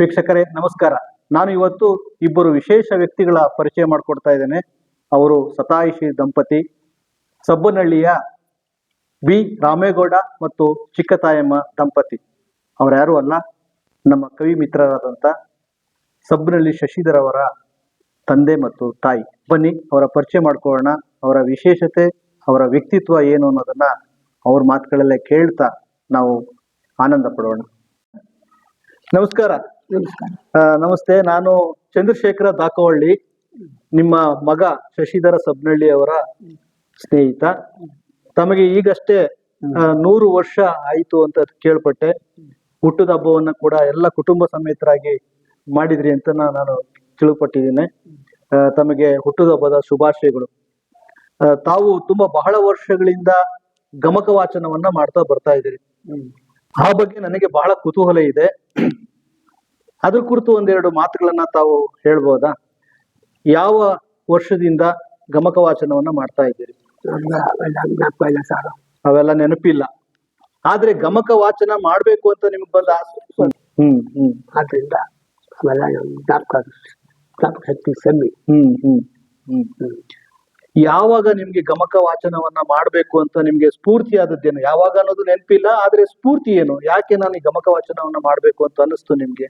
ವೀಕ್ಷಕರೇ, ನಮಸ್ಕಾರ. ನಾನು ಇವತ್ತು ಇಬ್ಬರು ವಿಶೇಷ ವ್ಯಕ್ತಿಗಳ ಪರಿಚಯ ಮಾಡಿಕೊಡ್ತಾ ಇದ್ದೇನೆ. ಅವರು ಸತಾಯಿಷಿ ದಂಪತಿ, ಸಬ್ಬನಹಳ್ಳಿಯ ಬಿ. ರಾಮೇಗೌಡ ಮತ್ತು ಚಿಕ್ಕತಾಯಮ್ಮ ದಂಪತಿ. ಅವರ್ಯಾರು ಅಲ್ಲ, ನಮ್ಮ ಕವಿ ಮಿತ್ರರಾದಂಥ ಸಬ್ಬನಹಳ್ಳಿ ಶಶಿಧರ್ ಅವರ ತಂದೆ ಮತ್ತು ತಾಯಿ. ಬನ್ನಿ, ಅವರ ಪರಿಚಯ ಮಾಡ್ಕೊಳ್ಳೋಣ. ಅವರ ವಿಶೇಷತೆ, ಅವರ ವ್ಯಕ್ತಿತ್ವ ಏನು ಅನ್ನೋದನ್ನ ಅವ್ರ ಮಾತುಗಳಲ್ಲೇ ಕೇಳ್ತಾ ನಾವು ಆನಂದ ಪಡೋಣ. ನಮಸ್ಕಾರ. ನಮಸ್ಕಾರ. ನಮಸ್ತೆ. ನಾನು ಚಂದ್ರಶೇಖರ ದಾಕವಳ್ಳಿ ನಿಮ್ಮ ಮಗ ಶಶಿಧರ ಸಬ್ನಳ್ಳಿ ಅವರ ಸ್ನೇಹಿತ. ತಮಗೆ ಈಗಷ್ಟೇ ನೂರು ವರ್ಷ ಆಯಿತು ಅಂತ ಕೇಳ್ಪಟ್ಟೆ. ಹುಟ್ಟದ ಹಬ್ಬವನ್ನ ಕೂಡ ಎಲ್ಲ ಕುಟುಂಬ ಸಮೇತರಾಗಿ ಮಾಡಿದ್ರಿ ಅಂತ ನಾನು ತಿಳಿಪಟ್ಟಿದ್ದೇನೆ. ಆ, ತಮಗೆ ಹುಟ್ಟದ ಹಬ್ಬದ ಶುಭಾಶಯಗಳು. ತಾವು ತುಂಬಾ ಬಹಳ ವರ್ಷಗಳಿಂದ ಗಮಕ ವಾಚನವನ್ನ ಮಾಡ್ತಾ ಬರ್ತಾ ಇದ್ದೀರಿ. ಆ ಬಗ್ಗೆ ನನಗೆ ಬಹಳ ಕುತೂಹಲ ಇದೆ. ಅದ್ರ ಕುರಿತು ಒಂದೆರಡು ಮಾತುಗಳನ್ನ ತಾವು ಹೇಳ್ಬೋದಾ? ಯಾವ ವರ್ಷದಿಂದ ಗಮಕ ವಾಚನವನ್ನ ಮಾಡ್ತಾ ಇದ್ದೀರಿ? ಅವೆಲ್ಲ ನೆನಪಿಲ್ಲ. ಆದ್ರೆ ಗಮಕ ವಾಚನ ಮಾಡ್ಬೇಕು ಅಂತ ನಿಮ್ಗೆ ಬಂದ ಆಸೆ? ಹ್ಮ್. ಹ್ಮ್ ಆದ್ರಿಂದ ಅವೆಲ್ಲ ನಮ್ಗೆ ಜ್ಞಾಪಕ ಜ್ಞಾಪಕ ಶಕ್ತಿ ಕಮ್ಮಿ ಹ್ಮ್ ಹ್ಮ್ ಹ್ಮ್. ಯಾವಾಗ ನಿಮ್ಗೆ ಗಮಕ ವಾಚನವನ್ನ ಮಾಡ್ಬೇಕು ಅಂತ ನಿಮ್ಗೆ ಸ್ಫೂರ್ತಿ ಆದದ್ದೇನು ಯಾವಾಗ ಅನ್ನೋದು ನೆನಪಿಲ್ಲ ಆದ್ರೆ ಸ್ಫೂರ್ತಿ ಏನು? ಯಾಕೆ ನಾನು ಈ ಗಮಕ ವಾಚನವನ್ನ ಮಾಡ್ಬೇಕು ಅಂತ ಅನಿಸ್ತು ನಿಮ್ಗೆ?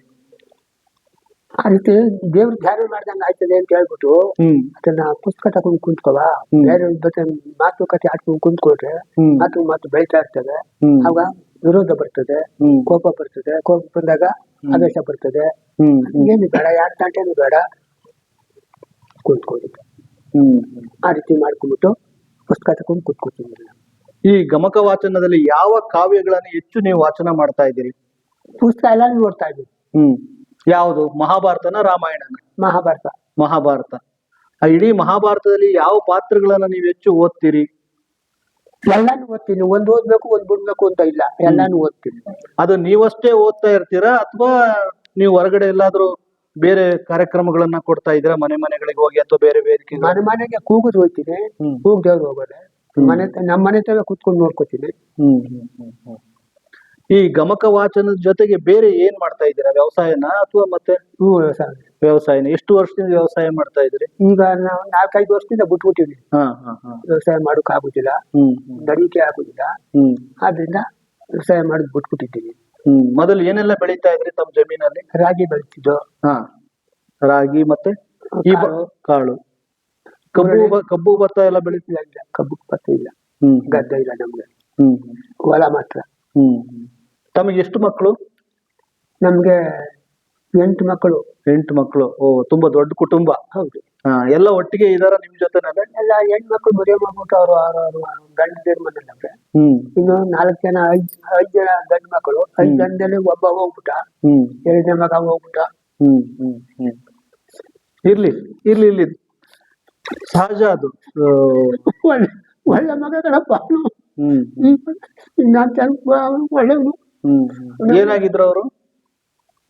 ಆ ರೀತಿ ದೇವ್ರ ಧ್ಯಾನ ಮಾಡ್ದಂಗ ಆಯ್ತದೆ ಅಂತ ಹೇಳ್ಬಿಟ್ಟು ಹ್ಮ್. ಅದನ್ನ ಪುಸ್ತಕ ತಗೊಂಡು ಕುಂತ್ಕೊವ? ಹ್ಮ್. ಬೇರೆ ಬಗ್ಗೆ ಮಾತುಕತೆ ಆಡ್ಕೊಂಡು ಕುಂತ್ಕೊಂಡ್ರೆ ಹ್ಮ್. ಮಾತು ಮಾತು ಬೆಳೀತಾ ಇರ್ತದೆ. ಹ್ಮ್. ಆಗ ವಿರೋಧ ಬರ್ತದೆ ಹ್ಮ್. ಕೋಪ ಬರ್ತದೆ ಕೋಪ ಬಂದಾಗ ಆದೇಶ ಬರ್ತದೆ. ಹ್ಮ್. ಹ್ಮ್ ಏನು ಬೇಡ ಯಾರ ತಂಟೇನು ಬೇಡ. ಕುಂತ್ಕೊಳ್ಳಿ. ಹ್ಮ್. ಆ ರೀತಿ ಮಾಡ್ಕೊಂಡ್ಬಿಟ್ಟು ಪುಸ್ತಕ ತಗೊಂಡು ಕುತ್ಕೊತೀನಿ ಈ ಗಮಕ ವಾಚನದಲ್ಲಿ ಯಾವ ಕಾವ್ಯಗಳನ್ನು ಹೆಚ್ಚು ನೀವು ವಾಚನ ಮಾಡ್ತಾ ಇದ್ದೀರಿ? ಪುಸ್ತಕ ಎಲ್ಲ ನೋಡ್ತಾ ಇದ್ದೀವಿ ಹ್ಮ್. ಯಾವುದು? ಮಹಾಭಾರತನ ರಾಮಾಯಣನ? ಮಹಾಭಾರತ. ಮಹಾಭಾರತ. ಆ ಇಡೀ ಮಹಾಭಾರತದಲ್ಲಿ ಯಾವ ಪಾತ್ರಗಳನ್ನ ನೀವು ಹೆಚ್ಚು ಓದ್ತೀರಿ? ಎಲ್ಲಾನು ಓದ್ತೀನಿ. ಒಂದ್ ಓದ್ಬೇಕು ಒಂದ್ ಬಿಡ್ಬೇಕು ಅಂತ ಇಲ್ಲ. ಎಲ್ಲಾನು ಓದ್ತೀನಿ. ಅದು ನೀವಷ್ಟೇ ಓದ್ತಾ ಇರ್ತೀರಾ? ಅಥವಾ ನೀವು ಹೊರಗಡೆ ಎಲ್ಲಾದ್ರೂ ಬೇರೆ ಕಾರ್ಯಕ್ರಮಗಳನ್ನ ಕೊಡ್ತಾ ಇದ್ರ ಮನೆ ಮನೆಗಳಿಗೆ ಹೋಗಿ ಅಥವಾ ಬೇರೆ ವೇದಿಕೆ ಮನೆ ಮನೆಗೆ ಕೂಗುದು ಹೋಗ್ತೀನಿ. ಕೂಗ್ದವ್ರು ಹೋಗೋದೆ. ಮನೆ ನಮ್ಮ ಮನೆ ತಾವೇ ಕುತ್ಕೊಂಡು ನೋಡ್ಕೋತೀನಿ. ಹ್ಮ್ ಹ್ಮ್ ಹ್ಮ್ ಹ್ಮ್. ಈ ಗಮಕ ವಾಚನದ ಜೊತೆಗೆ ಬೇರೆ ಏನ್ ಮಾಡ್ತಾ ಇದ್ದೀರಾ? ವ್ಯವಸಾಯನ ಅಥವಾ ಮತ್ತೆ ಹೂ ವ್ಯವಸಾಯ. ವ್ಯವಸಾಯನ? ಎಷ್ಟು ವರ್ಷದಿಂದ ವ್ಯವಸಾಯ ಮಾಡ್ತಾ ಇದ್ರಿ ಈಗ ನಾವು ನಾಲ್ಕೈದು ವರ್ಷದಿಂದ ಬಿಟ್ಬಿಟ್ಟಿವಿ ಹಾ ಹಾ ಹಾ. ವ್ಯವಸಾಯ ಮಾಡೋಕೆ ಆಗುದಿಲ್ಲ. ಹ್ಮ್ ಹ್ಮ್. ನಡಿಕೆ ಆಗುದಿಲ್ಲ. ಹ್ಮ್. ಆದ್ರಿಂದ ವ್ಯವಸಾಯ ಮಾಡೋದು ಬಿಟ್ಬಿಟ್ಟಿದ್ದೀವಿ. ಹ್ಮ್. ಮೊದಲು ಏನೆಲ್ಲ ಬೆಳೀತಾ ಇದ್ರಿ ತಮ್ಮ ಜಮೀನಲ್ಲಿ? ರಾಗಿ ಬೆಳಿತಿದ್ದು ಹಾ. ರಾಗಿ ಮತ್ತೆ ಈ ಬ- ಕಾಳು. ಕಾಳು. ಕಬ್ಬು ಬ- ಕಬ್ಬು ಭತ್ತ ಎಲ್ಲ ಬೆಳಿತೀವಿ ಇಲ್ಲ, ಕಬ್ಬು ಭತ್ತ ಇಲ್ಲ. ಹ್ಮ್ ಗದ್ದೆ ಇಲ್ಲ ನಮ್ಗೆ. ಹ್ಮ್ ಹೊಲ ಮಾತ್ರ. ಹ್ಮ್. ತಮಗೆ ಎಷ್ಟು ಮಕ್ಕಳು? ನಮ್ಗೆ ಎಂಟು ಮಕ್ಕಳು. ಎಂಟು ಮಕ್ಕಳು. ಓ ತುಂಬಾ ದೊಡ್ಡ ಕುಟುಂಬ. ಹೌದು. ಹಾ ಎಲ್ಲ ಒಟ್ಟಿಗೆ ಇದಾರ ನಿಮ್ ಜೊತೆ ಎಲ್ಲ ಹೆಣ್ಮಕ್ಳು ಮದುವೆ ಮಾಡ್ಬಿಟ್ಟು ಅವರು ಆರು ಆರು ಮನೇಲಿ ಅವ್ರೆ ಹ್ಮ್. ಇನ್ನು ನಾಲ್ಕು ಜನ ಐದ್ ಐದ್ ಜನ ಗಂಡು ಮಕ್ಕಳು. ಐದ್ ಗಂಡಲ್ಲಿ ಒಬ್ಬ ಹೋಗ್ಬಿಟ್ಟ. ಹ್ಮ್. ಎರಡನೇ ಮಗ ಹೋಗ್ಬಿಟ್ಟ. ಹ್ಮ್ ಹ್ಮ್ ಹ್ಮ್. ಇರ್ಲಿ ಇರ್ಲಿ ಇರ್ಲಿ. ಸಹಜ ಅದು. ಆ, ಒಳ್ಳೆ ಒಳ್ಳೆ ಮಗ ಕಣಪ್ಪ ಅವ್ನು. ಹ್ಮ್ ಒಳ್ಳೆ ಹ್ಮ್. ಹ್ಮ್. ಏನಾಗಿದ್ರು ಅವರು?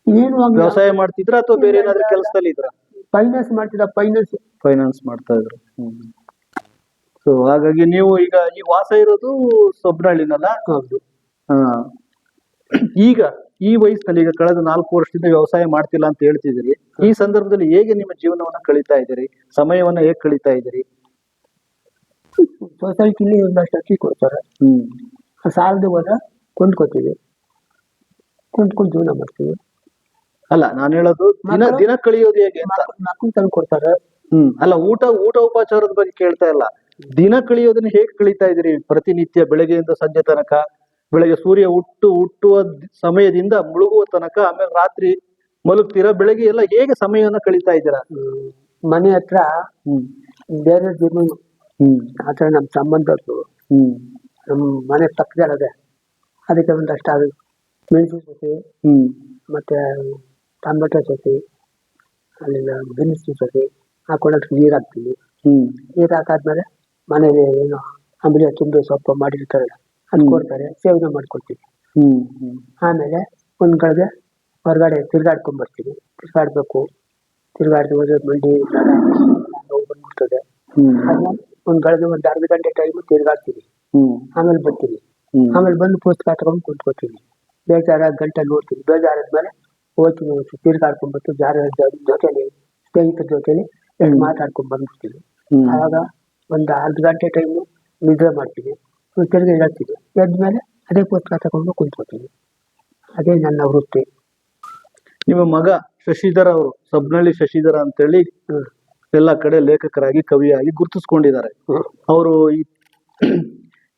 ಏನು ವ್ಯವಸಾಯ ಮಾಡ್ತಿದ್ರ ಅಥವಾ ಬೇರೆ ಏನಾದ್ರು ಕೆಲಸದಲ್ಲಿ ಇದ್ರ? ಫೈನಾನ್ಸ್ ಮಾಡ್ತಿದ್ದ ಫೈನಾನ್ಸ್ ಫೈನಾನ್ಸ್ ಮಾಡ್ತಾ ಇದ್ರು. ಸೊ ಹಾಗಾಗಿ ನೀವು ಈಗ ಈ ವಾಸ ಇರೋದು ಸೊಬ್ನಹಳ್ಳಿನಲ್ಲ? ಹೌದು. ಹಾ. ಈಗ ಈ ವಯಸ್ಸಿನಲ್ಲಿ ಈಗ ಕಳೆದ ನಾಲ್ಕು ವರ್ಷದಿಂದ ವ್ಯವಸಾಯ ಮಾಡ್ತಿಲ್ಲ ಅಂತ ಹೇಳ್ತಿದ್ದೀರಿ. ಈ ಸಂದರ್ಭದಲ್ಲಿ ಹೇಗೆ ನಿಮ್ಮ ಜೀವನವನ್ನ ಕಳೀತಾ ಇದ್ದೀರಿ? ಸಮಯವನ್ನ ಹೇಗೆ ಕಳೀತಾ ಇದ್ದೀರಿ? ಸೊಸೈಟಿಲಿ ಒಂದಷ್ಟು ಅಕ್ಕಿ ಕೊಡ್ತಾರೆ. ಹ್ಮ್. ಸಾಲದ ಹೋದ ಕೊಂಡ್ಕೊತೀವಿ. ಕೊಂಡ್ಕೊಂಡು ಜೀವನ ಮಾಡ್ತೀವಿ. ಅಲ್ಲ ನಾನು ಹೇಳೋದು ದಿನ ದಿನ ಕಳಿಯೋದು ಹೇಗೆ ಅಂತ. ನಾಲ್ಕು ತಂದು ಕೊಡ್ತಾರೆ. ಹ್ಮ್ ಅಲ್ಲ ಊಟ ಊಟ ಉಪಚಾರದ ಬಗ್ಗೆ ಕೇಳ್ತಾ ಇಲ್ಲ. ದಿನ ಕಳಿಯೋದನ್ನ ಹೇಗೆ ಕಳೀತಾ ಇದ್ದೀರಿ? ಪ್ರತಿನಿತ್ಯ ಬೆಳಗ್ಗೆಯಿಂದ ಸಂಜೆ ತನಕ ಬೆಳಗ್ಗೆ ಸೂರ್ಯ ಹುಟ್ಟು ಹುಟ್ಟುವ ಸಮಯದಿಂದ ಮುಳುಗುವ ತನಕ ಆಮೇಲೆ ರಾತ್ರಿ ಮಲಗ್ತೀರಾ? ಬೆಳಗ್ಗೆ ಎಲ್ಲ ಹೇಗೆ ಸಮಯವನ್ನ ಕಳೀತಾ ಇದ್ದೀರಾ? ಮನೆ ಹತ್ರ ಹ್ಮ್. ಬೇರೆ ಆಚರಣೆ ಥರ ನಮ್ಮ ಸಂಬಂಧದ್ದು ಹ್ಮ್. ನಮ್ಮ ಮನೆ ಪಕ್ಕದಲ್ಲದೆ. ಅದಕ್ಕೆ ಒಂದಷ್ಟು ಅದು ಮೆಣಸಿನ ಸಸಿ ಹ್ಮ್ ಮತ್ತು ಟೊಮೆಟೊ ಸಸಿ ಅಲ್ಲಿಂದ ಬೀನ್ಸ್ ಸಸಿ ಹಾಕೊಳ್ಳೋಕೆ ನೀರು ಹಾಕ್ತೀವಿ ಹ್ಮ್. ನೀರು ಹಾಕಾದ್ಮೇಲೆ ಮನೇಲಿ ಏನು ಆಮೇಲೆ ತುಂಬೆ ಸೊಪ್ಪು ಮಾಡಿರ್ತಾರಲ್ಲ ಅದು ಕೊಡ್ತಾರೆ ಸೇವನೆ ಹ್ಮ್ ಆಮೇಲೆ ಒಂದು ಕಡೆಗೆ ಹೊರಗಡೆ ತಿರ್ಗಾಡ್ಕೊಂಡ್ ಬರ್ತೀವಿ ತಿರ್ಗಾಡ್ಬೇಕು. ತಿರ್ಗಾಡ್ದು ಹೋದ್ರೆ ಮಂಡಿ ನೋವು ಬಂದ್ಬಿಡ್ತದೆ. ಆದ್ಮೇಲೆ ಒಂದು ಕಡೆಗೆ ಒಂದು ಅರ್ಧ ಗಂಟೆ ಟೈಮ್ ತಿರ್ಗಾಡ್ತೀವಿ ಆಮೇಲೆ ಬರ್ತೀವಿ ಆಮೇಲೆ ಬಂದು ಪುಸ್ತಕ ತಗೊಂಡು ಕುಂತ್ಕೋತೀವಿ ಬೇಜಾರಾದ ಗಂಟೆ ಬೇಜಾರಾದ ಮೇಲೆ ಹೋಗ್ತೀನಿ ತಿರ್ಗಾಡ್ಕೊಂಡ್ಬಿಟ್ಟು ಜಾರ ಜೊತೆಲಿ ಸ್ನೇಹಿತರ ಜೊತೆಲಿ ಮಾತಾಡ್ಕೊಂಡ್ ಬಂದ್ಬಿಡ್ತೀನಿ. ಆವಾಗ ಒಂದು ಅರ್ಧ ಗಂಟೆ ಟೈಮು ನಿದ್ರೆ ಮಾಡ್ತೀನಿ. ತಿರ್ಗಿ ಹೇಳ್ತೀನಿ ಎದ್ಮೇಲೆ ಅದೇ ಪುಸ್ತಕ ತಗೊಂಡು ಕುಂತ್ಕೋತೀನಿ ಅದೇ ನನ್ನ ವೃತ್ತಿ. ನಿಮ್ಮ ಮಗ ಶಶಿಧರ ಅವರು ಸಬ್ನಳ್ಳಿ ಶಶಿಧರ ಅಂತೇಳಿ. ಎಲ್ಲ ಕಡೆ ಲೇಖಕರಾಗಿ ಕವಿಯಾಗಿ ಗುರುತಿಸ್ಕೊಂಡಿದ್ದಾರೆ. ಅವರು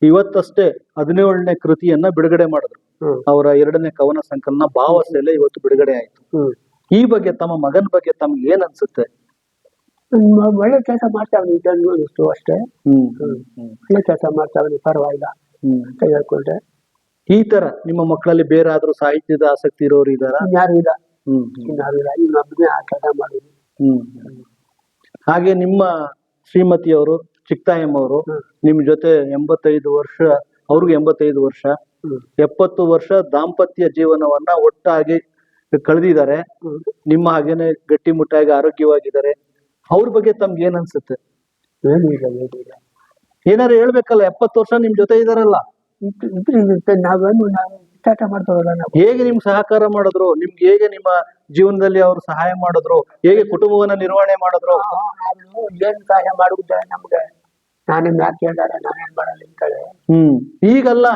ಇವತ್ತಷ್ಟೇ ಹದಿನೇಳನೇ ಕೃತಿಯನ್ನ ಬಿಡುಗಡೆ ಮಾಡಿದ್ರು. ಅವರ ಎರಡನೇ ಕವನ ಸಂಕಲನ ಭಾವಸೆಲೆ ಇವತ್ತು ಬಿಡುಗಡೆ ಆಯ್ತು. ಈ ಬಗ್ಗೆ ತಮ್ಮ ಮಗನ ಬಗ್ಗೆ ತಮ್ಗೆ ಏನ್ ಅನ್ಸುತ್ತೆ? ಒಳ್ಳೆ ಕೆಲಸ ಮಾಡ್ತಾವನಿ ಇದನ್ನು ಅನಿಸ್ತು ಅಷ್ಟೇ. ಒಳ್ಳೆ ಕೆಲಸ ಮಾಡ್ತಾವನಿ ಪರವಾಗಿಲ್ಲ. ಅಂತ ಹೇಳ್ಕೊಂಡ್ರೆ. ಈ ತರ ನಿಮ್ಮ ಮಕ್ಕಳಲ್ಲಿ ಬೇರೆ ಆದ್ರೂ ಸಾಹಿತ್ಯದ ಆಸಕ್ತಿ ಇರೋರು ಇದಾರ ಯಾರು ಇಲ್ಲ. ಹ್ಮ್ ಇಲ್ಲ. ಇನ್ನೊಬ್ಬನೇ ಆ ಕೆಲಸ ಮಾಡಿದ್ರು ಹಾಗೆ ನಿಮ್ಮ ಶ್ರೀಮತಿಯವರು ಚಿಕ್ತಾಯಮ್ಮ ಅವರು. ನಿಮ್ ಜೊತೆ ಎಂಬತ್ತೈದು ವರ್ಷ ಅವ್ರಿಗೆ ಎಂಬತ್ತೈದು ವರ್ಷ. ಎಪ್ಪತ್ತು ವರ್ಷ ದಾಂಪತ್ಯ ಜೀವನವನ್ನ ಒಟ್ಟಾಗಿ ಕಳೆದಿದ್ದಾರೆ. ನಿಮ್ಮ ಹಾಗೇನೆ ಗಟ್ಟಿಮುಟ್ಟಾಗಿ ಆರೋಗ್ಯವಾಗಿದ್ದಾರೆ. ಅವ್ರ ಬಗ್ಗೆ ತಮ್ಗೆ ಏನ್ ಅನ್ಸುತ್ತೆ? ಏನೂ ಇಲ್ಲ ಏನಾರು ಹೇಳ್ಬೇಕಲ್ಲ ಎಪ್ಪತ್ತು ವರ್ಷ ನಿಮ್ ಜೊತೆ ಇದಾರಲ್ಲ. ನಾವೇನು ನಾವು ಸ್ಟಾರ್ಟ್ ಮಾಡ್ತಾವಲ್ಲ ನಾವು. ಹೇಗೆ ನಿಮ್ ಸಹಕಾರ ಮಾಡಿದ್ರು ನಿಮ್ಗೆ ಹೇಗೆ ನಿಮ್ಮ ಜೀವನದಲ್ಲಿ ಅವ್ರು ಸಹಾಯ ಮಾಡಿದ್ರು ಹೇಗೆ ಕುಟುಂಬವನ್ನ ನಿರ್ವಹಣೆ ಮಾಡಿದ್ರು? ಏನ್ ಸಹಾಯ ಮಾಡುತ್ತೆ ನಮ್ಗೆ ನಾನೇ ಯಾಕೆ ಕೇಳಿದಾರೆ ನಾನೇನ್ ಮಾಡಲ್ಲ ಅಂತೇಳಿ. ಹ್ಮ್. ಈಗಲ್ಲ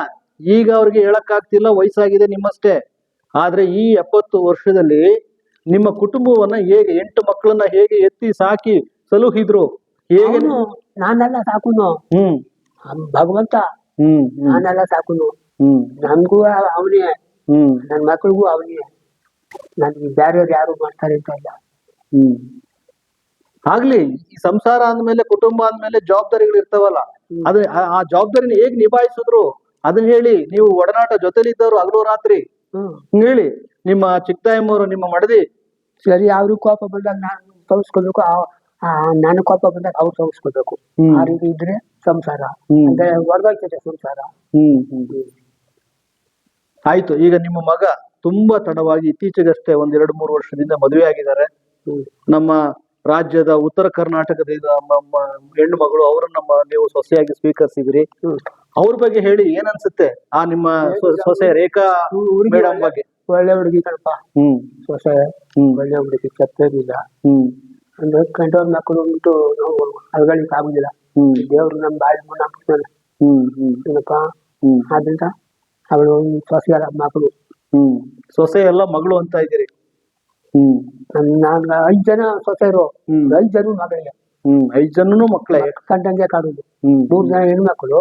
ಈಗ ಅವ್ರಿಗೆ ಹೇಳಕ್ಕಾಗ್ತಿಲ್ಲ ವಯಸ್ಸಾಗಿದೆ ನಿಮ್ಮಷ್ಟೇ. ಆದ್ರೆ ಈ ಎಪ್ಪತ್ತು ವರ್ಷದಲ್ಲಿ ನಿಮ್ಮ ಕುಟುಂಬವನ್ನ ಹೇಗೆ ಎಂಟು ಮಕ್ಕಳನ್ನ ಹೇಗೆ ಎತ್ತಿ ಸಾಕಿ ಸಲುಹಿದ್ರು? ಹೇಗೆ ಅವನು ನಾನೆಲ್ಲ ಸಾಕುನು. ಹ್ಮ್. ಅವ್ನ್ ಭಗವಂತ. ಹ್ಮ್ ಹ್ಮ್. ನಾನೆಲ್ಲ ಸಾಕುನು. ಹ್ಮ್. ನನ್ಗೂ ಅವನೇ. ಹ್ಮ್. ನನ್ ಮಕ್ಳಿಗೂ ಅವನೇ. ನನ್ಗೆ ಬೇರೆಯವ್ರು ಯಾರು ಮಾಡ್ತಾರೆ ಅಂತ ಇಲ್ಲ. ಹ್ಮ್. ಆಗ್ಲಿ ಈ ಸಂಸಾರ ಅಂದ್ಮೇಲೆ ಕುಟುಂಬ ಅಂದ್ಮೇಲೆ ಜವಾಬ್ದಾರಿಗಳು ಇರ್ತಾವಲ್ಲ ಅದೇ ಆ- ಆ ಜವಾಬ್ದಾರಿನ ಹೇಗ್ ನಿಭಾಯಿಸಿದ್ರು? ಅದನ್ನ ಹೇಳಿ ನೀವು ಒಡನಾಟ ಜೊತೆಲಿದ್ದವರು ಹಗಲು ರಾತ್ರಿ. ಹೇಳಿ ನಿಮ್ಮ ಚಿಕ್ಕತಾಯಮ್ಮವರು ನಿಮ್ಮ ಮಡದಿ. ಸರಿ ಅವ್ರಿಗೆ ಕೋಪ ಬಂದಾಗ ನಾನು ತೋರಿಸ್ಕೊಬೇಕು ನಾನು ಕೋಪ ಬಂದಾಗ ಅವ್ರು ತೋರಿಸ್ಕೊಬೇಕು. ಆ ರೀತಿ ಇದ್ರೆ ಸಂಸಾರ. ಹ್ಮ್. ಅಂದ್ರೆ ಹೊರಗೋಗ್ತದೆ ಸಂಸಾರ. ಹ್ಮ್ ಹ್ಮ್ ಆಯ್ತು ಈಗ ನಿಮ್ಮ ಮಗ ತುಂಬಾ ತಡವಾಗಿ ಇತ್ತೀಚೆಗಷ್ಟೇ ಒಂದ್ ಎರಡು ಮೂರು ವರ್ಷದಿಂದ ಮದುವೆ ಆಗಿದ್ದಾರೆ. ನಮ್ಮ ರಾಜ್ಯದ ಉತ್ತರ ಕರ್ನಾಟಕದ ನಮ್ಮ ಹೆಣ್ಣು ಮಗಳು ಅವರನ್ನ ನಮ್ಮ ನೀವು ಸೊಸೆಯಾಗಿ ಸ್ವೀಕರಿಸಿದ್ರಿ. ಅವ್ರ ಬಗ್ಗೆ ಹೇಳಿ ಏನ್ ಅನ್ಸುತ್ತೆ? ಆ ನಿಮ್ಮ ಸೊಸೆ ರೇಖಾ ಮೇಡಮ್ ಬಗ್ಗೆ. ಒಳ್ಳೆ ಹುಡುಗಿ ಕಣಪ್ಪ ಹ್ಮ್. ಸೊಸೆ ಹ್ಮ್. ಒಳ್ಳೆ ಹುಡುಗಿ ತಪ್ಪೇನಿಲ್ಲ ಹ್ಮ್. ಅಂದ್ರೆ ಕಂಡವ್ರ ಮಕ್ಕಳು ಉಂಟು ನಾವು ಅಲ್ಗಳಿಕ್ ಆಗುದಿಲ್ಲ. ಹ್ಮ್. ದೇವ್ರು ನಮ್ ಬಾಯಿ ಮುನ್ನಾಕ್ತಾನೆ ಹ್ಮ್ ಹ್ಮ್. ಏನಪ್ಪ? ಹ್ಮ್. ಆದ್ರಿಂದ ಅವಳು ಸೊಸೆಯರ ಮಕ್ಕಳು ಹ್ಮ್. ಸೊಸೆ ಎಲ್ಲ ಮಗಳು ಅಂತ ಇದ್ದೀರಿ. ಹ್ಮ್. ನಾನ್ ಐದ್ ಜನ ಸೊಸೆಯರು ಹ್ಮ್. ಐದ್ ಜನ ಮಗಳಿಗೆ ಹ್ಮ್. ಐದ್ ಜನನು ಮಕ್ಕಳೇ. ಕಂಡಂಗೆ ಕಾಡುದು. ಹ್ಮ್. ಮೂರ್ ಜನ ಹೆಣ್ಮಕ್ಳು.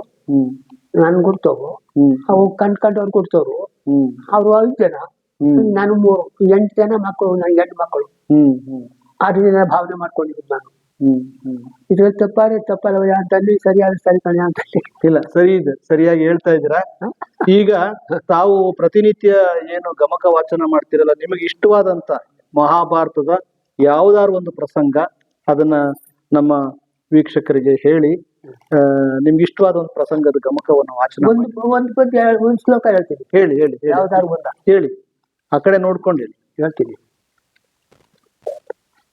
ನನ್ ಗುರ್ತವು ಅವು ಕಂಡ್ ಕಂಡವ್ರು ಗುರ್ತವ್ರು ಅವ್ರು ಐದ್ ಜನ. ನಾನು ಮೂರು. ಎಂಟು ಜನ ಮಕ್ಕಳು ನನ್ ಎಂಟ್ ಮಕ್ಕಳು. ಆ ಭಾವನೆ ಮಾಡ್ಕೊಂಡಿದ್ದು ನಾನು. ಇದ್ರಲ್ಲಿ ತಪ್ಪಾರೆ ತಪ್ಪಲ್ಲ ಅಂತಲ್ಲಿ ಸರಿಯಾದ ಸರಿ ಕಣೆ ಅಂತ ಇಲ್ಲ ಸರಿ ಇದೆ. ಸರಿಯಾಗಿ ಹೇಳ್ತಾ ಇದ್ದೀರಾ? ಈಗ ತಾವು ಪ್ರತಿನಿತ್ಯ ಏನು ಗಮಕ ವಾಚನ ಮಾಡ್ತಿರಲ್ಲ ನಿಮಗೆ ಇಷ್ಟವಾದಂತ ಮಹಾಭಾರತದ ಯಾವ್ದಾರು ಒಂದು ಪ್ರಸಂಗ ಅದನ್ನ ನಮ್ಮ ವೀಕ್ಷಕರಿಗೆ ಹೇಳಿ ನಿಮ್ಗೆ ಇಷ್ಟವಾದ ಒಂದು ಪ್ರಸಂಗದ ಗಮಕವನ್ನು ವಾಚನ. ಒಂದು ಒಂದು ಪದ್ಯ ಒಂದು ಶ್ಲೋಕ ಹೇಳ್ತೀನಿ. ಹೇಳಿ ಹೇಳಿ. ಯಾವ್ದಾದ್ರು ಒಂದ. ಹೇಳಿ. ಆ ಕಡೆ ನೋಡ್ಕೊಂಡು ಹೇಳಿ. ಹೇಳ್ತೀನಿ.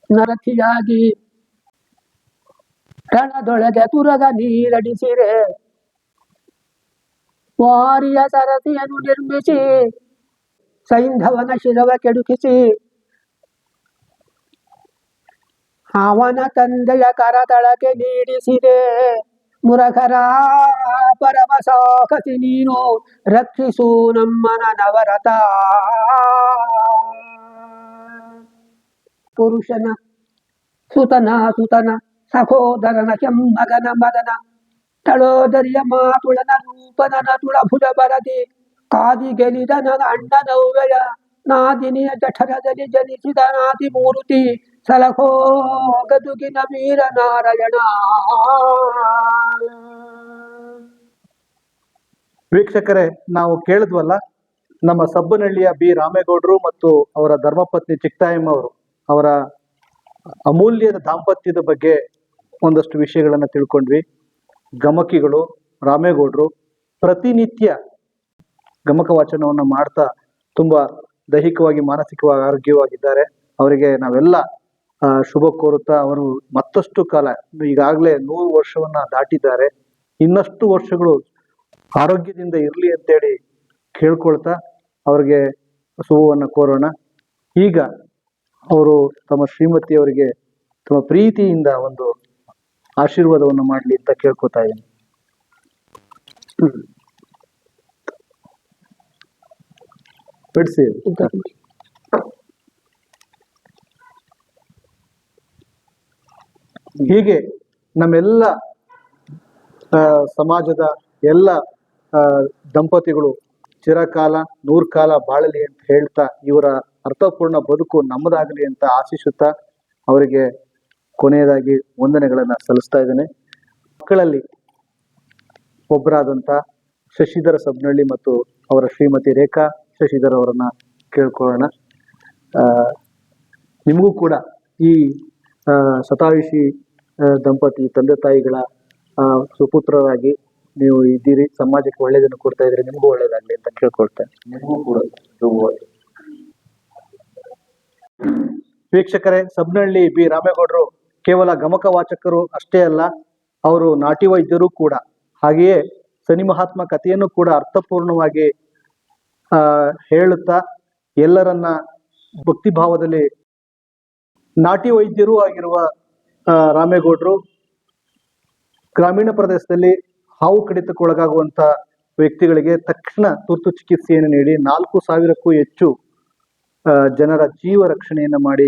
ನರತಿಯಾಗಿ ರಣದೊಳಗೆ ತುರದ ನೀರಡಿಸಿರೆ. ವಾರಿಯ ಸರಸಿಯನ್ನು ನಿರ್ಮಿಸಿ ಸೈಂಧವನ ಶಿರವ ಕೆಡುಕಿಸಿ. ಅವನ ತಂದೆಯ ಕರತಳಕ್ಕೆ ನೀಡಿಸಿದೆ. ಮುರಘರ, ಪರಮ ಸಾಕತಿ ನೀನು ರಕ್ಷಿಸು ನಮ್ಮನ ನವರತ ಪುರುಷನ, ಸುತನ ಸುತನ, ಸಹೋದರನ, ಕೆಮ್ಮಗನ, ಮಗನ, ತಳೋದರಿಯ ಮಾತುಳನ, ರೂಪನನ, ತುಳಭುಜ ಬರದಿ ಕಾದಿ ಗೆಲಿದ ನನ್ನ ಅಣ್ಣನವ್ಯಯ ನಾದಿನಿಯ ಜಠರದಲ್ಲಿ ಜನಿಸಿದ ನಾದಿ ಮೂರುತಿ ಸಲಹೋ ಗದುಗಿನ ವೀರ ನಾರಾಯಣ. ವೀಕ್ಷಕರೇ, ನಾವು ಕೇಳಿದ್ವಲ್ಲ, ನಮ್ಮ ಸಬ್ಬನಹಳ್ಳಿಯ ಬಿ. ರಾಮೇಗೌಡರು ಮತ್ತು ಅವರ ಧರ್ಮಪತ್ನಿ ಚಿಕ್ತಾಯಮ್ಮ ಅವರು ಅವರ ಅಮೂಲ್ಯದ ದಾಂಪತ್ಯದ ಬಗ್ಗೆ ಒಂದಷ್ಟು ವಿಷಯಗಳನ್ನ ತಿಳ್ಕೊಂಡ್ವಿ. ಗಮಕಿಗಳು, ರಾಮೇಗೌಡರು, ಪ್ರತಿನಿತ್ಯ ಗಮಕ ವಾಚನವನ್ನು ಮಾಡ್ತಾ ತುಂಬಾ ದೈಹಿಕವಾಗಿ, ಮಾನಸಿಕವಾಗಿ ಆರೋಗ್ಯವಾಗಿದ್ದಾರೆ. ಅವರಿಗೆ ನಾವೆಲ್ಲ ಶುಭ ಕೋರುತ್ತಾ ಅವರು ಮತ್ತಷ್ಟು ಕಾಲ ಈಗಾಗಲೇ ನೂರು ವರ್ಷವನ್ನ ದಾಟಿದ್ದಾರೆ. ಇನ್ನಷ್ಟು ವರ್ಷಗಳು ಆರೋಗ್ಯದಿಂದ ಇರಲಿ ಅಂತೇಳಿ ಕೇಳ್ಕೊಳ್ತಾ ಅವ್ರಿಗೆ ಶುಭವನ್ನು ಕೋರೋಣ. ಈಗ ಅವರು ತಮ್ಮ ಶ್ರೀಮತಿಯವರಿಗೆ ತಮ್ಮ ಪ್ರೀತಿಯಿಂದ ಒಂದು ಆಶೀರ್ವಾದವನ್ನು ಮಾಡಲಿ ಅಂತ ಕೇಳ್ಕೊತಾ ಇದ್ದೀನಿ. ಬಿಡಿಸಿ ಇಂಥ ನೋಡಿ. ಹೀಗೆ ನಮ್ಮೆಲ್ಲ ಸಮಾಜದ ಎಲ್ಲ ದಂಪತಿಗಳು ಚಿರಕಾಲ ನೂರ್ ಕಾಲ ಬಾಳಲಿ ಅಂತ ಹೇಳ್ತಾ ಇವರ ಅರ್ಥಪೂರ್ಣ ಬದುಕು ನಮ್ಮದಾಗಲಿ ಅಂತ ಆಶಿಸುತ್ತಾ ಅವರಿಗೆ ಕೊನೆಯದಾಗಿ ವಂದನೆಗಳನ್ನು ಸಲ್ಲಿಸ್ತಾ ಇದ್ದೇನೆ. ಮಕ್ಕಳಲ್ಲಿ ಒಬ್ಬರಾದಂಥ ಶಶಿಧರ ಸಬ್ನಳ್ಳಿ ಮತ್ತು ಅವರ ಶ್ರೀಮತಿ ರೇಖಾ ಶಶಿಧರ್ ಅವರನ್ನ ಕೇಳ್ಕೊಳ್ಳೋಣ. ನಿಮಗೂ ಕೂಡ ಈ ಶತಾಯುಷಿ ದಂಪತಿ ತಂದೆ ತಾಯಿಗಳ ಸುಪುತ್ರರಾಗಿ ನೀವು ಇದ್ದೀರಿ. ಸಮಾಜಕ್ಕೆ ಒಳ್ಳೆಯದನ್ನು ಕೊಡ್ತಾ ಇದ್ರೆ ನಿಮಗೂ ಒಳ್ಳೇದಾಗ್ಲಿ ಅಂತ ಕೇಳ್ಕೊಳ್ತೇನೆ. ನಿಮಗೂ ಕೂಡ ವೀಕ್ಷಕರೇ ಸಬ್ನಹಳ್ಳಿ ಬಿ. ರಾಮೇಗೌಡರು ಕೇವಲ ಗಮಕ ವಾಚಕರು ಅಷ್ಟೇ ಅಲ್ಲ ಅವರು ನಾಟಿ ವೈದ್ಯರು ಕೂಡ. ಹಾಗೆಯೇ ಸನಿ ಮಹಾತ್ಮ ಕಥೆಯನ್ನು ಕೂಡ ಅರ್ಥಪೂರ್ಣವಾಗಿ ಹೇಳುತ್ತಾ ಎಲ್ಲರನ್ನ ಭಕ್ತಿಭಾವದಲ್ಲಿ ನಾಟಿ ವೈದ್ಯರು ಆಗಿರುವ ರಾಮೇಗೌಡರು ಗ್ರಾಮೀಣ ಪ್ರದೇಶದಲ್ಲಿ ಹಾವು ಕಡಿತಕ್ಕೊಳಗಾಗುವಂಥ ವ್ಯಕ್ತಿಗಳಿಗೆ ತಕ್ಷಣ ತುರ್ತು ಚಿಕಿತ್ಸೆಯನ್ನು ನೀಡಿ ನಾಲ್ಕು ಸಾವಿರಕ್ಕೂ ಹೆಚ್ಚು ಜನರ ಜೀವ ರಕ್ಷಣೆಯನ್ನು ಮಾಡಿ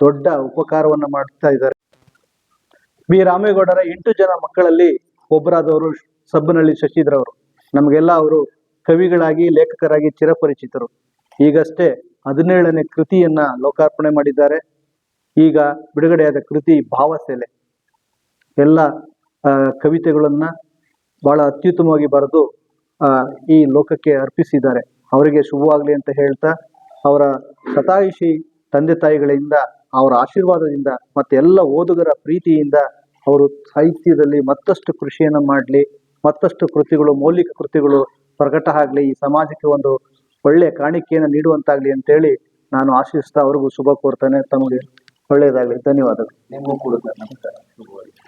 ದೊಡ್ಡ ಉಪಕಾರವನ್ನು ಮಾಡ್ತಾ ಇದ್ದಾರೆ. ಬಿ. ರಾಮೇಗೌಡರ ಎಂಟು ಜನ ಮಕ್ಕಳಲ್ಲಿ ಒಬ್ಬರಾದವರು ಸಬ್ಬನಹಳ್ಳಿ ಶಶಿಧರ್ ಅವರು. ನಮಗೆಲ್ಲ ಅವರು ಕವಿಗಳಾಗಿ, ಲೇಖಕರಾಗಿ ಚಿರಪರಿಚಿತರು. ಈಗಷ್ಟೇ ಹದಿನೇಳನೇ ಕೃತಿಯನ್ನ ಲೋಕಾರ್ಪಣೆ ಮಾಡಿದ್ದಾರೆ. ಈಗ ಬಿಡುಗಡೆಯಾದ ಕೃತಿ ಭಾವಸೆಲೆ. ಎಲ್ಲ ಕವಿತೆಗಳನ್ನು ಬಹಳ ಅತ್ಯುತ್ತಮವಾಗಿ ಬರೆದು ಈ ಲೋಕಕ್ಕೆ ಅರ್ಪಿಸಿದ್ದಾರೆ. ಅವರಿಗೆ ಶುಭವಾಗಲಿ ಅಂತ ಹೇಳ್ತಾ, ಅವರ ಶತಾಯುಷಿ ತಂದೆ ತಾಯಿಗಳಿಂದ, ಅವರ ಆಶೀರ್ವಾದದಿಂದ, ಮತ್ತೆ ಎಲ್ಲ ಓದುಗರ ಪ್ರೀತಿಯಿಂದ ಅವರು ಸಾಹಿತ್ಯದಲ್ಲಿ ಮತ್ತಷ್ಟು ಕೃಷಿಯನ್ನು ಮಾಡಲಿ, ಮತ್ತಷ್ಟು ಕೃತಿಗಳು, ಮೌಲಿಕ ಕೃತಿಗಳು ಪ್ರಕಟ ಆಗಲಿ, ಈ ಸಮಾಜಕ್ಕೆ ಒಂದು ಒಳ್ಳೆಯ ಕಾಣಿಕೆಯನ್ನು ನೀಡುವಂತಾಗ್ಲಿ ಅಂತೇಳಿ ನಾನು ಆಶಿಸ್ತಾ ಅವ್ರಿಗೂ ಶುಭ ಕೋರ್ತೇನೆ. ತಮಗೆ ಒಳ್ಳೆಯದಾಗಲಿ ಧನ್ಯವಾದಗಳು. ನಿಮಗೂ ಕೂಡ ನಮಸ್ಕಾರ. ಶುಭವಾಗಲಿ.